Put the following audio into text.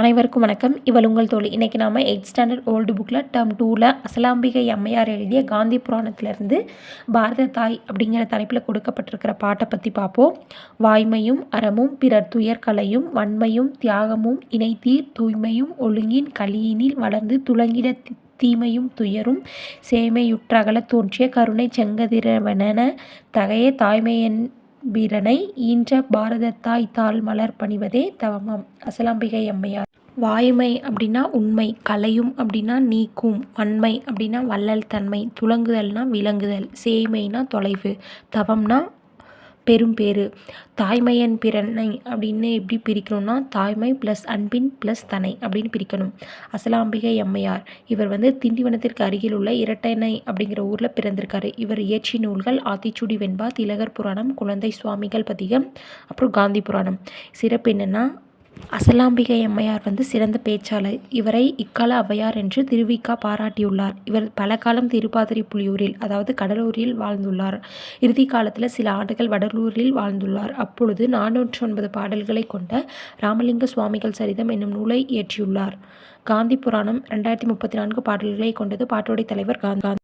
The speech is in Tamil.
அனைவருக்கும் வணக்கம். இவள் உங்கள் தோழி. இன்றைக்கி நாம் எயிட் ஸ்டாண்டர்ட் ஓல்டு புக்கில் டேர்ம் டூவில் அசலாம்பிகை அம்மையார் எழுதிய காந்தி புராணத்திலிருந்து பாரத தாய் அப்படிங்கிற தலைப்பில் கொடுக்கப்பட்டிருக்கிற பாட்டை பற்றி பார்ப்போம். வாய்மையும் அறமும் பிறர் துயர்கலையும் வன்மையும் தியாகமும் இணைத்தீர் தூய்மையும் ஒழுங்கின் கலியினில் வளர்ந்து துளங்கிட தீமையும் துயரும் சேமையுற்றகல தோன்றிய கருணை செங்கதிரவனென தகைய தாய்மையன் வீரனை ஈன்ற பாரத தாய் தாழ் மலர் பணிவதே தவமாம். அசலாம்பிகை அம்மையார் வாய்மை அப்படின்னா உண்மை கலையும் அப்படின்னா நீக்கும் வன்மை அப்படின்னா வள்ளல் தன்மை துளங்குதல்னா விளங்குதல் சேய்மைனா தொலைவு தவம்னா பெரும் பேரு தாய்மையன் பிறனை அப்படின்னு எப்படி பிரிக்கணும்னா தாய்மை ப்ளஸ் அன்பின் ப்ளஸ் தனை அப்படின்னு பிரிக்கணும். அசலாம்பிகை அம்மையார். இவர் வந்து திண்டிவனத்திற்கு அருகில் உள்ள இரட்டைனை அப்படிங்கிற ஊரில் பிறந்திருக்காரு. இவர் இயற்றி நூல்கள் ஆத்திச்சூடி வெண்பா திலகர் புராணம் குழந்தை சுவாமிகள் பதிகம் அப்புறம் காந்தி புராணம். சிறப்பு என்னென்னா அசலாம்பிகை அம்மையார் வந்து சிறந்த பேச்சாளர். இவரை இக்கால ஔவையார் என்று திருவிக்கா பாராட்டியுள்ளார். இவர் பல காலம் திருப்பாதிரி புலியூரில் அதாவது கடலூரில் வாழ்ந்துள்ளார். இறுதி காலத்தில் சில ஆண்டுகள் வடலூரில் வாழ்ந்துள்ளார். அப்பொழுது நானூற்றி ஒன்பது பாடல்களை கொண்ட ராமலிங்க சுவாமிகள் சரிதம் என்னும் நூலை இயற்றியுள்ளார். காந்தி புராணம் ரெண்டாயிரத்தி முப்பத்தி நான்கு பாடல்களை கொண்டது பாட்டோடைய தலைவர் காந்தி.